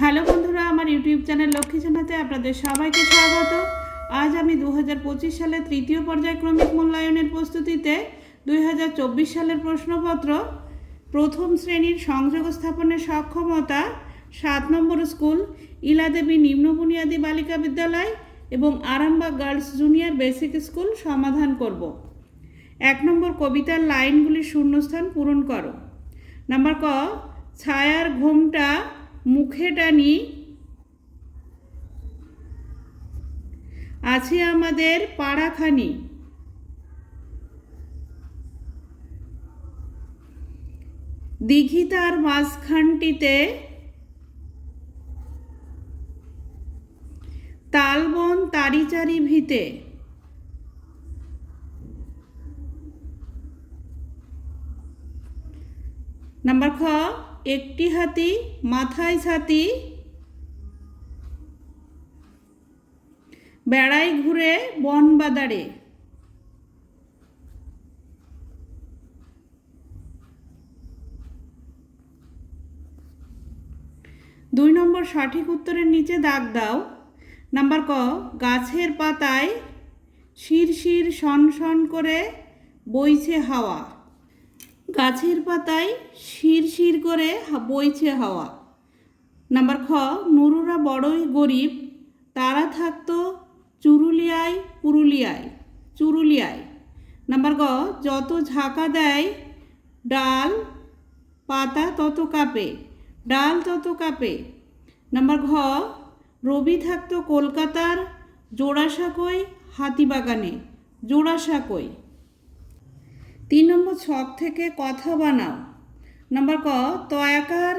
Hello বন্ধুরা, আমার YouTube channel Lakshmi জানাতে আপনাদের সবাইকে স্বাগত। আজ আমি দু সালের তৃতীয় পর্যায়ক্রমিক মূল্যায়নের প্রস্তুতিতে দুই হাজার চব্বিশ সালের প্রশ্নপত্র, প্রথম শ্রেণির সংযোগ স্থাপনের সক্ষমতা, সাত নম্বর স্কুল, ইলাদেবী নিম্ন বুনিয়াদী বালিকা বিদ্যালয় এবং Arambagh girls junior basic school সমাধান করব। এক নম্বর কবিতার লাইনগুলির শূন্যস্থান পূরণ করো। নাম্বার ক, ছায়ার ঘোমটা মুখে টানি। আছে আমাদের পাড়াখানি। দিঘিতার মাঝখানটিতে তালবন তারিচারি ভিতে। নাম্বার খ একটি হাতি, মাথায় ছাতি বেড়াই ঘুরে বন বাদারে। দুই নম্বর সঠিক উত্তরের নিচে দাগ দাও। নাম্বার ক, গাছের পাতায় শির শির শন শন করে বইছে হাওয়া। গাছের পাতায় শির শির করে বইছে হাওয়া। নাম্বার খ, নুরুরা বড়ই গরিব। তারা থাকতো চুরুলিয়ায় পুরুলিয়ায়, চুরুলিয়ায়। নাম্বার গ, যত ঝাঁকা দেয়, ডাল পাতা তত কাঁপে, ডাল তত কাঁপে। নাম্বার ঘ, রবি থাকতো কলকাতার জোড়াসাঁকোয় হাতিবাগানে, জোড়াসাঁকোয়। তিন নম্বর ছক থেকে কথা বানাও। নাম্বার ক, তয়াকার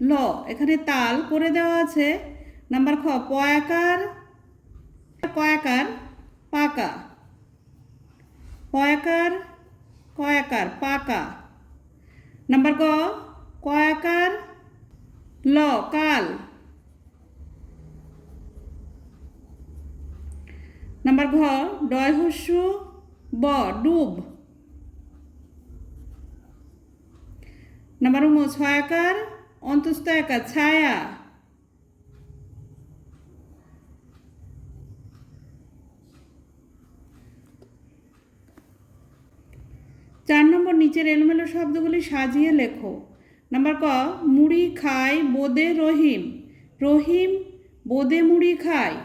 ল। এখানে তাল করে দেওয়া আছে। নাম্বার খ, পয়াকার, কয়াকার, পাকা। পয়াকার, কয়াকার, পাকা। নাম্বার ক কয়াকার, ল, কাল। নাম্বার ঘ ডয় হস্য ব, ডুব। নাম্বার উম ছয়াকার অন্তস্থ একার ছায়া চার নম্বর, নিচের এলোমেলো শব্দগুলি সাজিয়ে লেখো। নাম্বার ক, মুড়ি খায় বোদে রহিম। রহিম, বোদে মুড়ি খায়।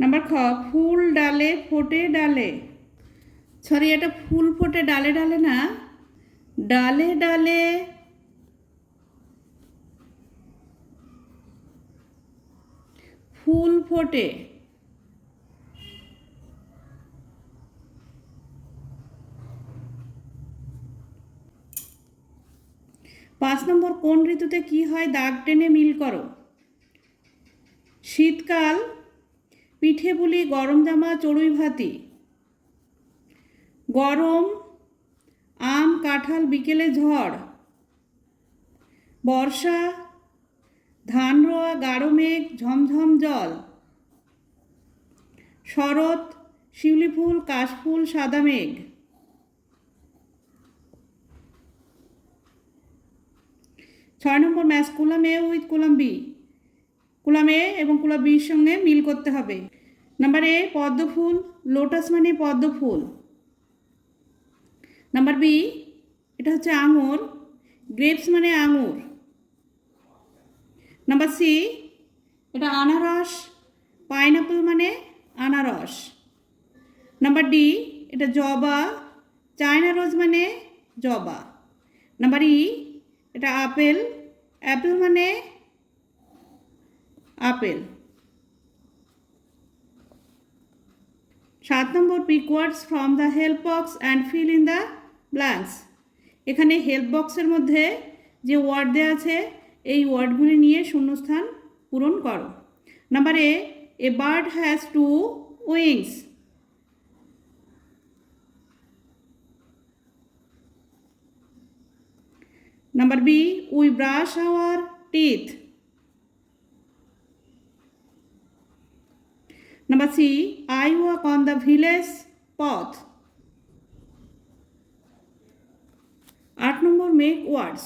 নাম্বার খ, ফুল ডালে ফোটে ডালে। সরি, এটা ফুল ফোটে ডালে ডালে না। ডালে ডালে ফুল ফোটে। পাঁচ নম্বর, কোন ঋতুতে কি হয়? দাগ টেনে মিল করো। শীতকাল পিঠে পুলি, গরম জামা, চড়ুই ভাতি। গরম, আম, কাঁঠাল, বিকেলে ঝড়। বর্ষা ধান রোয়া গাঢ় মেঘ, ঝমঝম জল। শরৎ, শিউলি ফুল কাশফুল সাদা মেঘ। ছয় নম্বর match column A with column B. Column A এবং কুলাম বির সঙ্গে মিল করতে হবে। নাম্বার এ পদ্ম ফুল লোটাস মানে পদ্ম ফুল নাম্বার বি এটা হচ্ছে আঙুর গ্রেপস মানে আঙুর। নাম্বার সি এটা আনারস পাইনাপল মানে আনারস। নাম্বার ডি এটা জবা চায়না রোজ মানে জবা। নাম্বার ই এটা আপেল অ্যাপেল মানে আপেল সাত নম্বর pick words from the help box and fill in the blanks এখানে হেল্প বক্সের মধ্যে যে ওয়ার্ড দেওয়া আছে, এই ওয়ার্ডগুলি নিয়ে শূন্যস্থান পূরণ করো। Number A a bird has two wings number B we brush our teeth number C I walk on the village পথ আট নম্বর মেক ওয়ার্ডস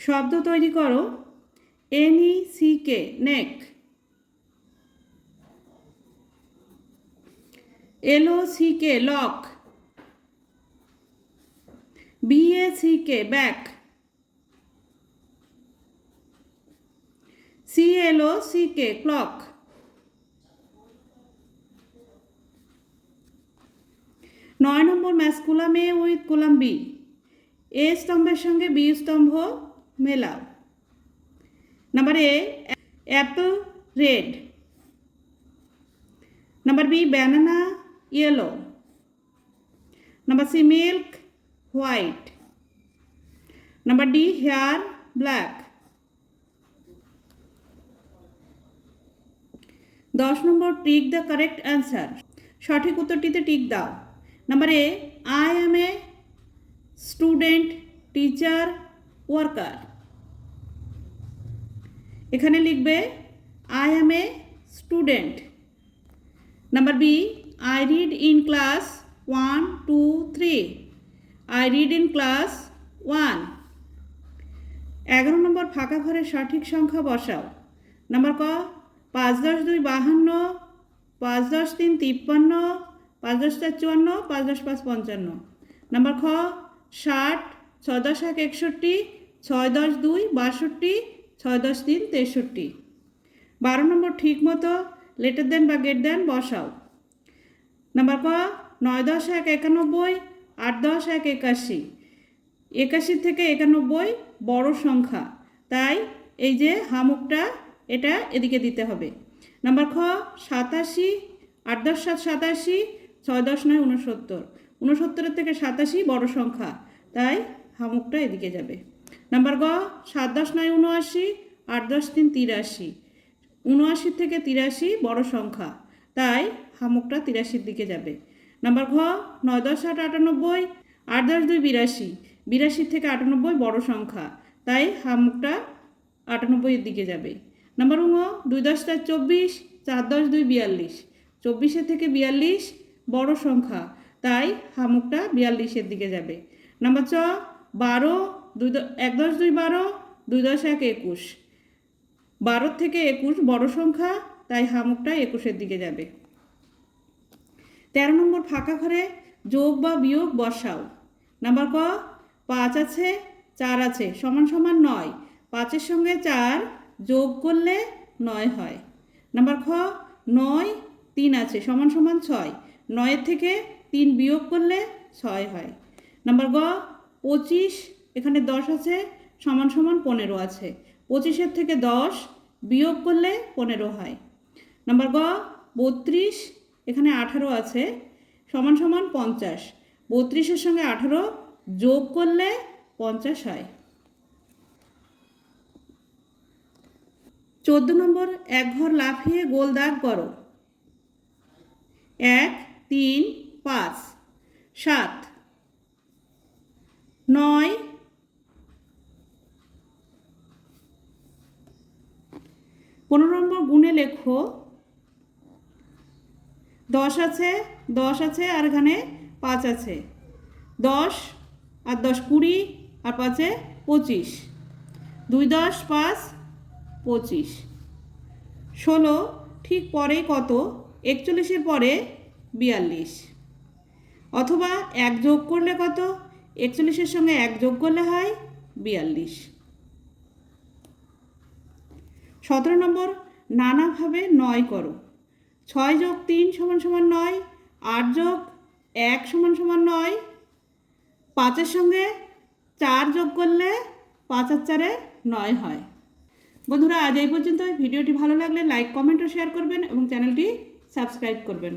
শব্দ তৈরি করো N E C K neck L O C K lock B A C K back C L O C K clock number match column A with column B. A স্তম্ভের সঙ্গে B স্তম্ভ মেলাও। Number A, apple red. Number B, banana yellow. Number C, milk white. Number D, hair black. দশ নম্বর, tick the correct answer. সঠিক উত্তরটিতে tick দাও। Number A I am a student teacher worker এখানে লিখবে I am a student number B I read in class one two three I read in class one এগারো নম্বর ফাঁকা ঘরের সঠিক সংখ্যা বসাও। নাম্বার ক, পাঁচ দশ দুই বাহান্ন, পাঁচ দশ তিন তিপ্পান্ন পাঁচ দশ চার চুয়ান্ন, পাঁচ দশ পাঁচ পঞ্চান্ন। নাম্বার খ, ষাট, ছয় দশ এক একষট্টি, ছয় দশ দুই বাষট্টি, ছয় দশ তিন তেষট্টি। বারো নম্বর ঠিক মতো লেটার দেন বা গেট দেন, বসাও। নাম্বার ক, নয় দশ এক একানব্বই, আট দশ এক একাশি। একাশি থেকে একানব্বই বড় সংখ্যা। তাই এই যে হামুকটা, এটা এদিকে দিতে হবে। নাম্বার খ, সাতাশি, আট দশ সাত সাতাশি ছয় দশ নয় উনসত্তর উনসত্তরের থেকে সাতাশি বড় সংখ্যা। তাই হামুকটা এদিকে যাবে। নাম্বার গ, সাত দশ নয় উনআশি আট দশ তিন তিরাশি। উনআশি থেকে তিরাশি বড় সংখ্যা। তাই হামুকটা তিরাশির দিকে যাবে। নাম্বার ঘ, নয় দশ আট আটানব্বই, আট দশ দুই বিরাশি। বিরাশি থেকে আটানব্বই বড় সংখ্যা। তাই হামুকটা আটানব্বইয়ের দিকে যাবে। নাম্বার উঙ দুই দশ চার চব্বিশ, চার দশ দুই বিয়াল্লিশ। চব্বিশের থেকে বিয়াল্লিশ বড় সংখ্যা। তাই হামুকটা বিয়াল্লিশের দিকে যাবে। নাম্বার চ বারো, দুই এক দশ দুই বারো, দুই দশ এক একুশ। বারো থেকে একুশ বড় সংখ্যা, তাই হামুকটা একুশের দিকে যাবে। তেরো নম্বর ফাঁকা ঘরে যোগ বা বিয়োগ বসাও। নাম্বার ক, পাঁচ আছে, চার আছে, সমান সমান নয়। পাঁচের সঙ্গে চার যোগ করলে নয় হয়। নাম্বার খ, নয়, তিন আছে, সমান সমান ছয়। নয়ের থেকে তিন বিয়োগ করলে ছয় হয়। নাম্বার গ, পঁচিশ, এখানে দশ আছে, সমান সমান পনেরো আছে। পঁচিশের থেকে দশ বিয়োগ করলে পনেরো হয়। নাম্বার গ, বত্রিশ, এখানে আঠারো আছে, সমান সমান পঞ্চাশ। বত্রিশের সঙ্গে আঠারো যোগ করলে পঞ্চাশ হয়। চোদ্দ নম্বর, এক ঘর লাফিয়ে গোল দাগ করো। এক তিন, পাঁচ, সাত, নয়, পনেরো নম্বর গুণে লেখো। দশ আছে দশ আছে, আর এখানে পাঁচ আছে। দশ, আর দশ কুড়ি, আর পাঁচে পঁচিশ। দুই দশ, পাঁচ, পঁচিশ। ষোলো, ঠিক পরে কত? একচল্লিশের পরে বিয়াল্লিশ। অথবা এক যোগ করলে কত? একচল্লিশের সঙ্গে এক যোগ করলে হয় বিয়াল্লিশ। সতেরো নম্বর, নানাভাবে নয় করো। ছয় যোগ তিন সমান সমান নয়, আট যোগ এক সমান সমান নয়, পাঁচের সঙ্গে চার যোগ করলে পাঁচ আর চারে নয় হয়। বন্ধুরা, আজ এই পর্যন্ত ভিডিওটি ভালো লাগলে লাইক, কমেন্ট ও শেয়ার করবেন এবং চ্যানেলটি সাবস্ক্রাইব করবেন।